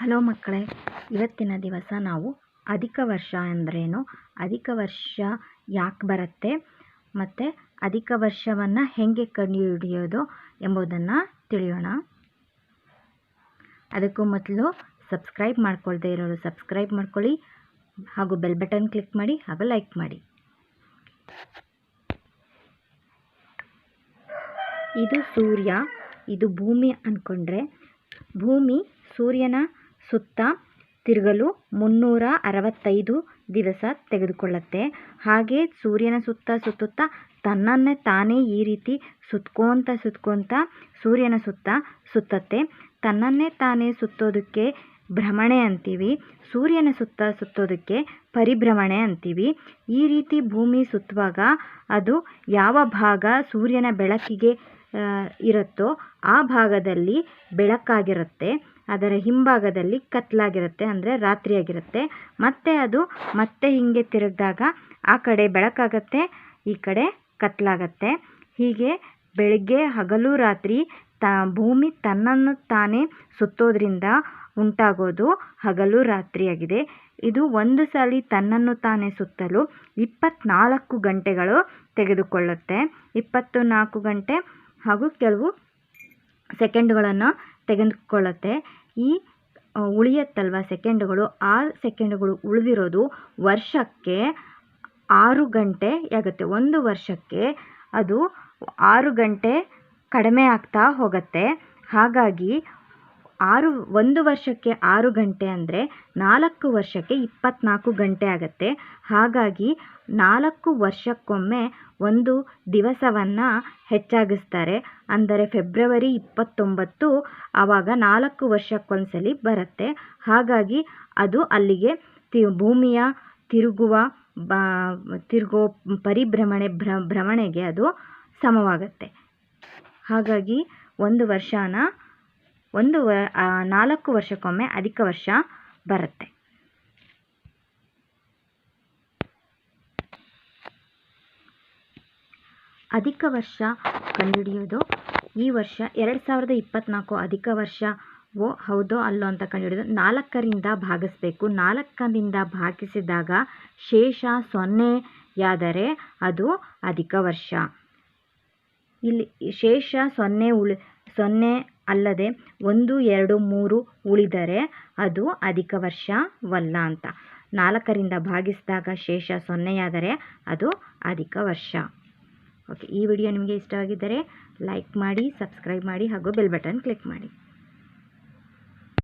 Hello ಮಕ್ಕಳೇ, ಇವತ್ತಿನ ದಿವಸ ನಾವು ಅಧಿಕ ವರ್ಷ ಅಂದ್ರೇನು? ಅಧಿಕ ವರ್ಷ ಯಾಕೆ ಬರುತ್ತೆ? ಮತ್ತು ಅಧಿಕ ವರ್ಷವನ್ನು ಹೇಗೆ ಕಂಡುಹಿಡಿಯೋದು ಎಂಬುದನ್ನು ತಿಳಿಯೋಣ. ಅದಕ್ಕೂ ಮೊದಲು ಸಬ್ಸ್ಕ್ರೈಬ್ ಮಾಡ್ಕೊಳ್ದೇ ಇರೋರು ಸಬ್ಸ್ಕ್ರೈಬ್ ಮಾಡ್ಕೊಳ್ಳಿ, ಹಾಗೂ ಬೆಲ್ ಬಟನ್ ಕ್ಲಿಕ್ ಮಾಡಿ, ಹಾಗೂ ಲೈಕ್ ಮಾಡಿ. ಇದು ಸೂರ್ಯ, ಇದು ಭೂಮಿ ಅಂದ್ಕೊಂಡ್ರೆ ಭೂಮಿ ಸೂರ್ಯನ ಸುತ್ತ ತಿರುಗಲು ಮುನ್ನೂರ ಅರವತ್ತೈದು ದಿವಸ ತೆಗೆದುಕೊಳ್ಳುತ್ತೆ. ಹಾಗೆ ಸೂರ್ಯನ ಸುತ್ತ ಸುತ್ತುತ್ತಾ ತನ್ನನ್ನೇ ತಾನೇ ಈ ರೀತಿ ಸುತ್ಕೋತ ಸುತ್ಕೋತ ಸೂರ್ಯನ ಸುತ್ತ ಸುತ್ತತ್ತೆ. ತನ್ನನ್ನೇ ತಾನೇ ಸುತ್ತೋದಕ್ಕೆ ಭ್ರಮಣೆ ಅಂತೀವಿ. ಸೂರ್ಯನ ಸುತ್ತ ಸುತ್ತೋದಕ್ಕೆ ಪರಿಭ್ರಮಣೆ ಅಂತೀವಿ. ಈ ರೀತಿ ಭೂಮಿ ಸುತ್ತುವಾಗ ಅದು ಯಾವ ಭಾಗ ಸೂರ್ಯನ ಬೆಳಕಿಗೆ ಇರುತ್ತೋ ಆ ಭಾಗದಲ್ಲಿ ಬೆಳಕಾಗಿರುತ್ತೆ. ಅದರ ಹಿಂಭಾಗದಲ್ಲಿ ಕತ್ತಲಾಗಿರುತ್ತೆ ಅಂದರೆ ರಾತ್ರಿಯಾಗಿರುತ್ತೆ. ಮತ್ತೆ ಅದು ಮತ್ತೆ ಹೀಗೆ ತಿರುಗಿದಾಗ ಆ ಕಡೆ ಬೆಳಕಾಗತ್ತೆ, ಈ ಕಡೆ ಕತ್ತಲಾಗತ್ತೆ ಹೀಗೆ ಬೆಳಗ್ಗೆ ಹಗಲು ರಾತ್ರಿ ತ, ಭೂಮಿ ತನ್ನನ್ನು ತಾನೇ ಸುತ್ತೋದ್ರಿಂದ ಉಂಟಾಗೋದು ಹಗಲು ರಾತ್ರಿಯಾಗಿದೆ. ಇದು ಒಂದು ಸಲ ತನ್ನನ್ನು ತಾನೇ ಸುತ್ತಲು ಇಪ್ಪತ್ನಾಲ್ಕು ಗಂಟೆಗಳು ತೆಗೆದುಕೊಳ್ಳುತ್ತೆ. ಇಪ್ಪತ್ತು ನಾಲ್ಕು ಗಂಟೆ ಹಾಗೂ ಕೆಲವು ಸೆಕೆಂಡುಗಳನ್ನು ತೆಗೆದುಕೊಳ್ಳುತ್ತೆ. ಈ ಉಳಿಯತ್ತಲ್ವ ಸೆಕೆಂಡುಗಳು? ಆ ಸೆಕೆಂಡುಗಳು ಉಳಿದಿರೋದು ವರ್ಷಕ್ಕೆ ಆರು ಗಂಟೆ ಆಗುತ್ತೆ. ಒಂದು ವರ್ಷಕ್ಕೆ ಅದು ಆರು ಗಂಟೆ ಕಡಿಮೆ ಆಗ್ತಾ ಹೋಗುತ್ತೆ. ಹಾಗಾಗಿ ಆರು, ಒಂದು ವರ್ಷಕ್ಕೆ ಆರು ಗಂಟೆ ಅಂದರೆ ನಾಲ್ಕು ವರ್ಷಕ್ಕೆ ಇಪ್ಪತ್ನಾಲ್ಕು ಗಂಟೆ ಆಗುತ್ತೆ. ಹಾಗಾಗಿ ನಾಲ್ಕು ವರ್ಷಕ್ಕೊಮ್ಮೆ ಒಂದು ದಿವಸವನ್ನು ಹೆಚ್ಚಾಗಿಸ್ತಾರೆ. ಅಂದರೆ ಫೆಬ್ರವರಿ ಇಪ್ಪತ್ತೊಂಬತ್ತು ಆವಾಗ ನಾಲ್ಕು ವರ್ಷಕ್ಕೊಂದ್ಸಲಿ ಬರುತ್ತೆ. ಹಾಗಾಗಿ ಅದು ಅಲ್ಲಿಗೆ ತಿ, ಭೂಮಿಯ ತಿರುಗುವ, ಬಾ, ತಿರುಗೋ ಪರಿಭ್ರಮಣೆ, ಭ್ರ, ಭ್ರಮಣೆಗೆ ಅದು ಸಮವಾಗುತ್ತೆ. ಹಾಗಾಗಿ ಒಂದು ವರ್ಷನ ಒಂದು ವ ನಾಲ್ಕು ವರ್ಷಕ್ಕೊಮ್ಮೆ ಅಧಿಕ ವರ್ಷ ಬರುತ್ತೆ. ಅಧಿಕ ವರ್ಷ ಕಂಡುಹಿಡಿಯೋದು, ಈ ವರ್ಷ ಎರಡು ಸಾವಿರದ ಇಪ್ಪತ್ತ್ನಾಲ್ಕು ಅಧಿಕ ವರ್ಷವೋ ಹೌದೋ, ಅಲ್ಲೋ ಅಂತ ಕಂಡುಹಿಡಿಯೋದು ನಾಲ್ಕರಿಂದ ಭಾಗಿಸ್ಬೇಕು. ನಾಲ್ಕರಿಂದ ಭಾಗಿಸಿದಾಗ ಶೇಷ ಸೊನ್ನೆಯಾದರೆ ಅದು ಅಧಿಕ ವರ್ಷ. ಇಲ್ಲಿ ಶೇಷ ಸೊನ್ನೆ ಉಳಿ, ಸೊನ್ನೆ ಅಲ್ಲದೆ ಒಂದು, ಎರಡು, ಮೂರು ಉಳಿದರೆ ಅದು ಅಧಿಕ ವರ್ಷವಲ್ಲ ಅಂತ. ನಾಲ್ಕರಿಂದ ಭಾಗಿಸಿದಾಗ ಶೇಷ ಸೊನ್ನೆಯಾದರೆ ಅದು ಅಧಿಕ ವರ್ಷ. ಓಕೆ ಈ ವಿಡಿಯೋ ನಿಮಗೆ ಇಷ್ಟವಾಗಿದ್ದರೆ ಲೈಕ್ ಮಾಡಿ ಸಬ್ಸ್ಕ್ರೈಬ್ ಮಾಡಿ ಹಾಗೂ ಬೆಲ್ ಬಟನ್ ಕ್ಲಿಕ್ ಮಾಡಿ.